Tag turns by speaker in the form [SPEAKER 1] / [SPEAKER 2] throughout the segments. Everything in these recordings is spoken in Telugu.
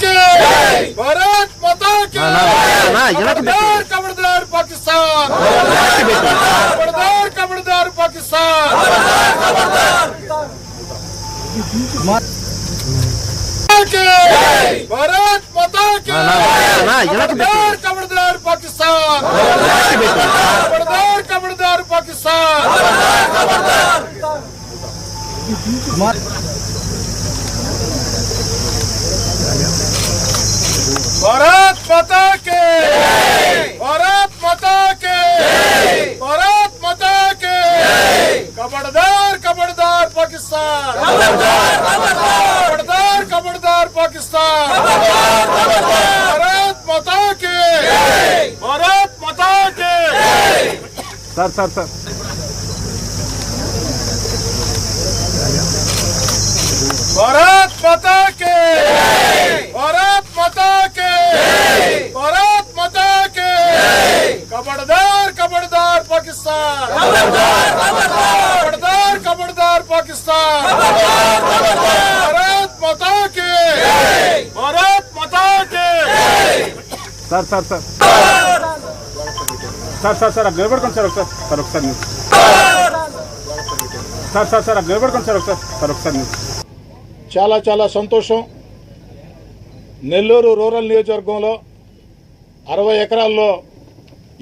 [SPEAKER 1] की। भारत माता की। खबरदार खबरदार पाकिस्तान। खबरदार खबरदार पाकिस्तान। भारत माता की। खबरदार खबरदार पाकिस्तान। खबरदार खबरदार पाकिस्तान। माता के भारत माता के भारत माता के कबड़दार कबड़दार पाकिस्तान कबड़दार कबड़दार पाकिस्तान भारत माता के भारत माता के sir sir sir
[SPEAKER 2] Bharat sir sir sir. Sir sir sir నిలబడుకోండి sir ఒకసారి. సార్ ఒకసారి మీరు. సార్ సార్ సార్ నిలబడుకోండి సార్ ఒకసారి. సార్ ఒకసారి మీరు.
[SPEAKER 1] చాలా చాలా సంతోషం. నెల్లూరు రూరల్ నియోజకవర్గంలో అరవై ఎకరాల్లో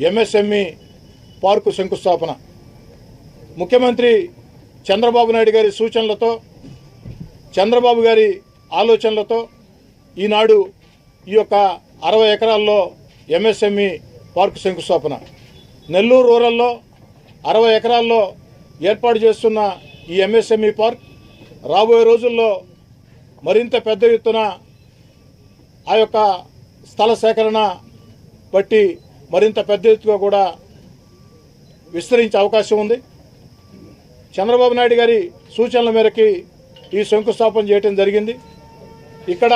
[SPEAKER 1] ఎంఎస్ఎంఈ పార్కు శంకుస్థాపన. ముఖ్యమంత్రి చంద్రబాబు నాయుడు గారి సూచనలతో చంద్రబాబు గారి ఆలోచనలతో ఈనాడు ఈ యొక్క అరవై ఎకరాల్లో ఎంఎస్ఎంఈ పార్కు శంకుస్థాపన. నెల్లూరు రూరల్లో అరవై ఎకరాల్లో ఏర్పాటు చేస్తున్న ఈ ఎంఎస్ఎంఈ పార్క్ రాబోయే రోజుల్లో మరింత పెద్ద ఎత్తున ఆ యొక్క స్థల సేకరణ బట్టి మరింత పెద్ద ఎత్తుగా కూడా విస్తరించే అవకాశం ఉంది. చంద్రబాబు నాయుడు గారి సూచనల మేరకి ఈ శంకుస్థాపన చేయడం జరిగింది. ఇక్కడ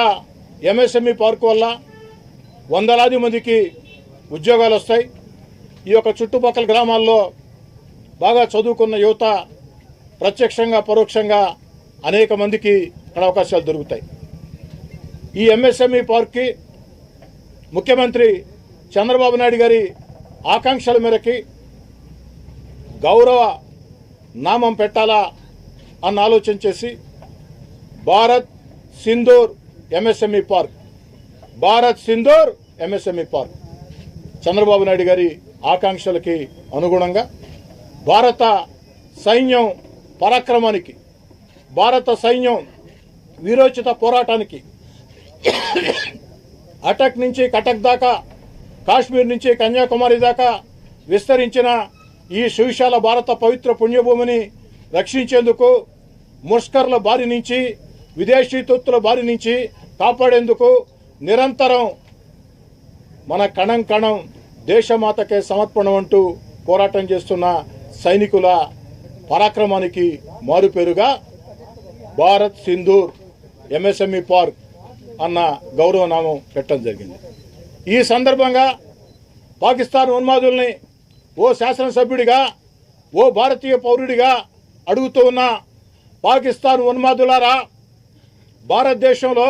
[SPEAKER 1] ఎంఎస్ఎంఈ పార్కు వల్ల వందలాది మందికి ఉద్యోగాలు వస్తాయి. ఈ యొక్క చుట్టుపక్కల గ్రామాల్లో బాగా చదువుకున్న యువత ప్రత్యక్షంగా పరోక్షంగా అనేక మందికి ఇక్కడ అవకాశాలు దొరుకుతాయి. ఈ ఎంఎస్ఎంఈ పార్క్కి ముఖ్యమంత్రి చంద్రబాబు నాయుడు గారి ఆకాంక్షల మేరకి గౌరవ నామం పెట్టాలా అన్న ఆలోచన చేసి Bharat Sindhoor MSME park Bharat Sindhoor MSME park. Chandrababu Naidu గారి ఆకాంక్షలకి అనుగుణంగా భారత సైన్యం పరాక్రమానికి భారత సైన్యం వీరోచిత పోరాటానికి అటక్ నుంచి కటక్ దాకా కాశ్మీర్ నుంచి కన్యాకుమారి దాకా విస్తరించిన ఈ సువిశాల భారత పవిత్ర పుణ్యభూమిని రక్షించేందుకు ముష్కర్ల బారి నుంచి విదేశీ తొత్తుల బారి నుంచి కాపాడేందుకు నిరంతరం మన కణం కణం దేశమాతకే సమర్పణం అంటూ పోరాటం చేస్తున్న సైనికుల పరాక్రమానికి మారుపేరుగా భారత్ సింధూర్ ఎంఎస్ఎంఈ పార్క్ అన్న గౌరవనామం పెట్టడం జరిగింది. ఈ సందర్భంగా పాకిస్తాన్ ఉన్మాదుల్ని ఓ శాసనసభ్యుడిగా ఓ భారతీయ పౌరుడిగా అడుగుతూ ఉన్న పాకిస్తాన్ ఉన్మాదులారా భారతదేశంలో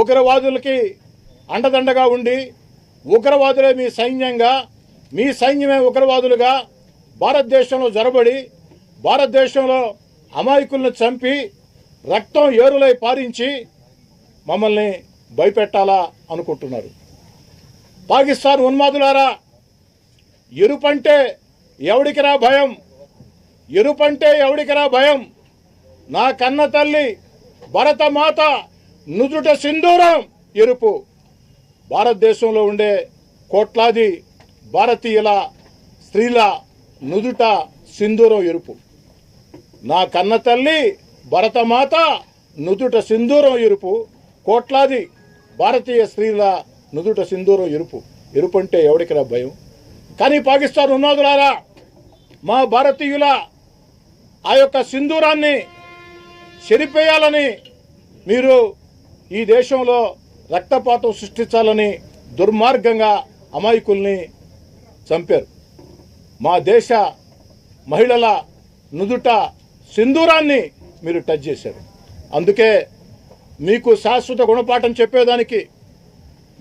[SPEAKER 1] ఉగ్రవాదులకి అండదండగా ఉండి ఉగ్రవాదులే మీ సైన్యంగా మీ సైన్యమే ఉగ్రవాదులుగా భారతదేశంలో జరబడి భారతదేశంలో అమాయకులను చంపి రక్తం ఏరులై పారించి మమ్మల్ని భయపెట్టాలా అనుకుంటున్నారు. పాకిస్తాన్ ఉన్మాదులారా ఎరుపంటే ఎవడికిరా భయం? ఎరుపంటే ఎవడికిరా భయం? నా కన్న తల్లి భరతమాత నుదుట సింధూరం ఎరుపు. భారతదేశంలో ఉండే కోట్లాది భారతీయుల స్త్రీల నుదుట సింధూరం ఎరుపు. నా కన్న తల్లి భరతమాత నుదుట సింధూరం ఎరుపు. కోట్లాది భారతీయ స్త్రీల నుదుట సింధూరం ఎరుపు. ఎరుపు అంటే ఎవడికిరా భయం? కానీ పాకిస్తాన్ ఉన్మాదులారా మా భారతీయుల ఆ యొక్క సింధూరాన్ని చెరిపేయాలని మీరు ఈ దేశంలో రక్తపాతం సృష్టించాలని దుర్మార్గంగా అమాయకుల్ని చంపారు. మా దేశ మహిళల నుదుట సింధూరాన్ని మీరు టచ్ చేశారు. అందుకే మీకు శాశ్వత గుణపాఠం చెప్పేదానికి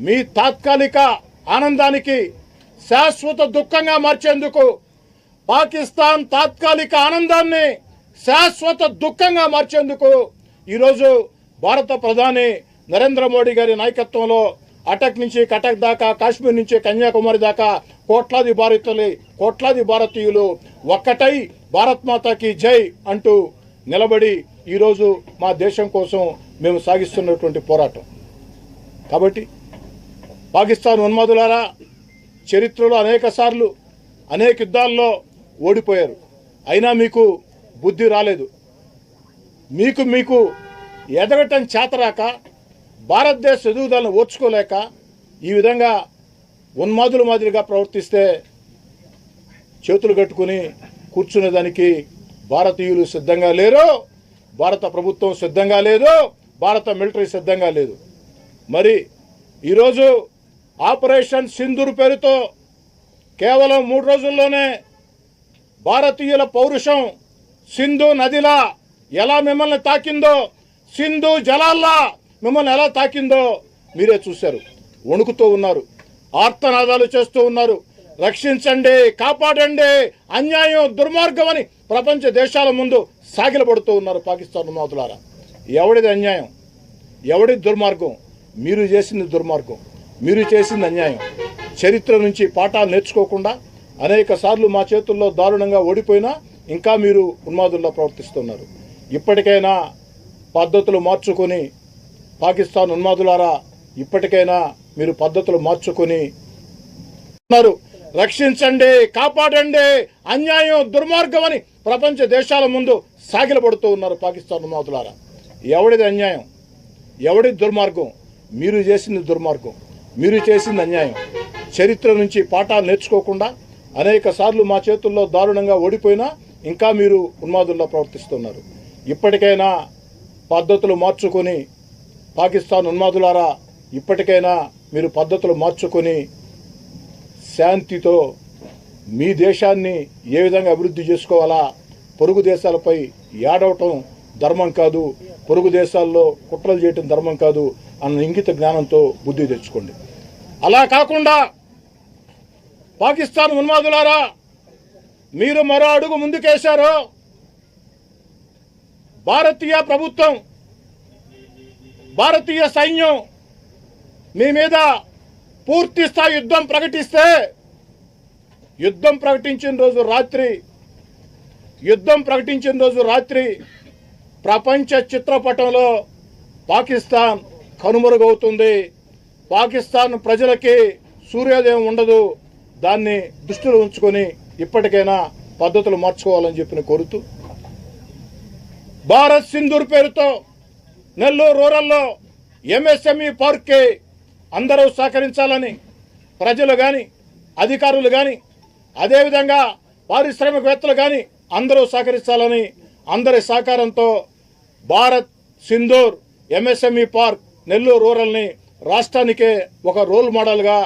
[SPEAKER 1] మీ తాత్కాలిక ఆనందానికి శాశ్వత దుఃఖంగా మార్చేందుకు పాకిస్తాన్ తాత్కాలిక ఆనందాన్ని శాశ్వత దుఃఖంగా మార్చేందుకు ఈరోజు భారత ప్రధాని నరేంద్ర మోడీ గారి నాయకత్వంలో అటక్ నుంచి కటక్ దాకా కాశ్మీర్ నుంచి కన్యాకుమారి దాకా కోట్లాది భారతీయులు కోట్లాది భారతీయులు ఒక్కటై భారత్ మాతాకి జై అంటూ నిలబడి ఈరోజు మా దేశం కోసం మేము సాగిస్తున్నటువంటి పోరాటం. కాబట్టి పాకిస్తాన్ ఉన్మాదులారా చరిత్రలో అనేక సార్లు అనేక యుద్ధాల్లో ఓడిపోయారు. అయినా మీకు బుద్ధి రాలేదు. మీకు మీకు ఎదగటం చేతరాక భారతదేశ ఎదుగుదలను ఓర్చుకోలేక ఈ విధంగా ఉన్మాదుల మాదిరిగా ప్రవర్తిస్తే చేతులు కట్టుకుని కూర్చునేదానికి భారతీయులు సిద్ధంగా లేరు భారత ప్రభుత్వం సిద్ధంగా లేదు భారత మిలిటరీ సిద్ధంగా లేదు. మరి ఈరోజు ఆపరేషన్ సింధూర్ పేరుతో కేవలం మూడు రోజుల్లోనే భారతీయుల పౌరుషం సింధు నదిలా ఎలా మిమ్మల్ని తాకిందో సింధు జలాల్లా మిమ్మల్ని ఎలా తాకిందో మీరే చూశారు. వణుకుతూ ఉన్నారు. ఆర్తనాదాలు చేస్తూ ఉన్నారు. రక్షించండి కాపాడండి అన్యాయం దుర్మార్గం అని ప్రపంచ దేశాల ముందు సాగిలపడుతూ ఉన్నారు పాకిస్తాన్ ఉన్నతులారా ఎవడిది అన్యాయం? ఎవడి దుర్మార్గం? మీరు చేసింది దుర్మార్గం. మీరు చేసింది అన్యాయం. చరిత్ర నుంచి పాఠాలు నేర్చుకోకుండా అనేక సార్లు మా చేతుల్లో దారుణంగా ఓడిపోయినా ఇంకా మీరు ఉన్మాదుల్లో ప్రవర్తిస్తున్నారు. ఇప్పటికైనా పద్ధతులు మార్చుకొని పాకిస్తాన్ ఉన్మాదులారా ఇప్పటికైనా మీరు పద్ధతులు మార్చుకొని ఉన్నారు. రక్షించండి కాపాడండి అన్యాయం దుర్మార్గం అని ప్రపంచ దేశాల ముందు సాగిలపడుతూ ఉన్నారు పాకిస్తాన్ ఉన్మాదులారా. ఎవడిది అన్యాయం? ఎవడి దుర్మార్గం? మీరు చేసింది దుర్మార్గం. మీరు చేసింది అన్యాయం. చరిత్ర నుంచి పాఠాలు నేర్చుకోకుండా అనేక సార్లు మా చేతుల్లో దారుణంగా ఓడిపోయినా ఇంకా మీరు ఉన్మాదుల్లో ప్రవర్తిస్తున్నారు. ఇప్పటికైనా పద్ధతులు మార్చుకొని పాకిస్తాన్ ఉన్మాదులారా ఇప్పటికైనా మీరు పద్ధతులు మార్చుకొని శాంతితో మీ దేశాన్ని ఏ విధంగా అభివృద్ధి చేసుకోవాలా? పొరుగు దేశాలపై ఏడవటం ధర్మం కాదు. పొరుగు దేశాల్లో కుట్రలు చేయటం ధర్మం కాదు అన్న ఇంగిత జ్ఞానంతో బుద్ధి తెచ్చుకోండి. అలా కాకుండా పాకిస్తాన్ ఉన్మాదులారా మీరు మరో అడుగు ముందుకేశారో భారతీయ ప్రభుత్వం భారతీయ సైన్యం మీ మీద పూర్తి స్థాయి యుద్ధం ప్రకటిస్తే యుద్ధం ప్రకటించిన రోజు రాత్రి యుద్ధం ప్రకటించిన రోజు రాత్రి ప్రపంచ చిత్రపటంలో పాకిస్తాన్ కనుమరుగవుతుంది. పాకిస్తాన్ ప్రజలకి సూర్యోదయం ఉండదు. దాన్ని దృష్టిలో ఉంచుకొని ఇప్పటికైనా పద్ధతులు మార్చుకోవాలని చెప్పిన కోరుతూ భారత్ సింధూర్ పేరుతో నెల్లూరు రూరల్లో ఎంఎస్ఎంఈ పార్క్కి అందరూ సహకరించాలని ప్రజలు కానీ అధికారులు కానీ అదేవిధంగా పారిశ్రామికవేత్తలు కానీ అందరూ సహకరించాలని అందరి సహకారంతో భారత్ సింధూర్ ఎంఎస్ఎంఈ పార్క్ నెల్లూరు రూరల్ని రాష్ట్రానికే ఒక రోల్ మోడల్గా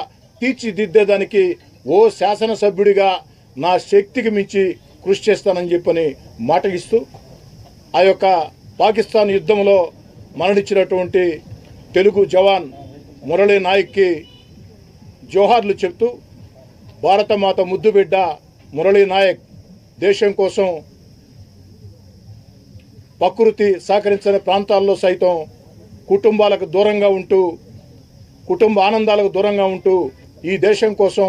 [SPEAKER 1] తీర్చిదిద్దేదానికి ఓ శాసనసభ్యుడిగా నా శక్తికి మించి కృషి చేస్తానని చెప్పని మాట ఇస్తూ ఆ యొక్క పాకిస్తాన్ యుద్ధంలో మరణించినటువంటి తెలుగు జవాన్ మురళీ నాయక్కి జోహార్లు చెప్తూ భారతమాత ముద్దుబిడ్డ మురళీ నాయక్ దేశం కోసం ప్రకృతి సహకరించని ప్రాంతాల్లో సైతం కుటుంబాలకు దూరంగా ఉంటూ కుటుంబ ఆనందాలకు దూరంగా ఉంటూ ఈ దేశం కోసం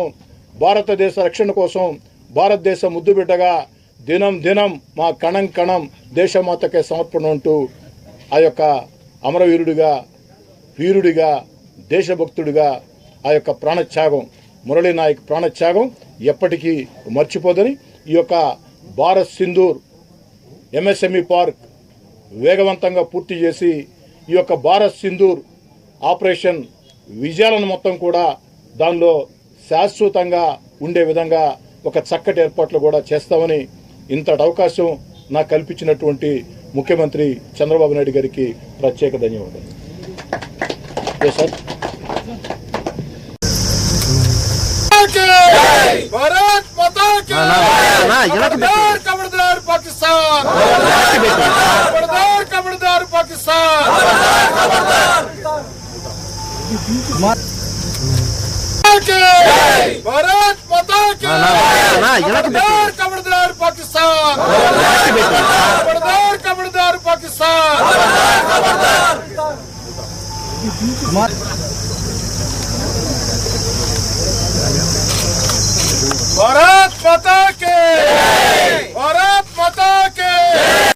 [SPEAKER 1] భారతదేశ రక్షణ కోసం భారతదేశ ముద్దుబిడ్డగా దినం దినం మా కణం కణం దేశమాతకే సమర్పణ ఉంటూ ఆ యొక్క అమరవీరుడిగా వీరుడిగా దేశభక్తుడిగా ఆ యొక్క ప్రాణత్యాగం మురళీ నాయక్ ప్రాణత్యాగం ఎప్పటికీ మర్చిపోదని ఈ యొక్క భారత్ సింధూర్ ఎంఎస్ఎంఈ పార్క్ వేగవంతంగా పూర్తి చేసి ఈ యొక్క భారత్ సింధూర్ ఆపరేషన్ విజయాలను మొత్తం కూడా దానిలో శాశ్వతంగా ఉండే విధంగా ఒక చక్కటి ఏర్పాట్లు కూడా చేస్తామని ఇంతటి అవకాశం నాకు కల్పించినటువంటి ముఖ్యమంత్రి చంద్రబాబు నాయుడు గారికి ప్రత్యేక ధన్యవాదాలు. సార్ భారత్ పాకిస్తాన్! భారత్ पाकिस्तान खबरदार खबरदार पाकिस्तान भारत माता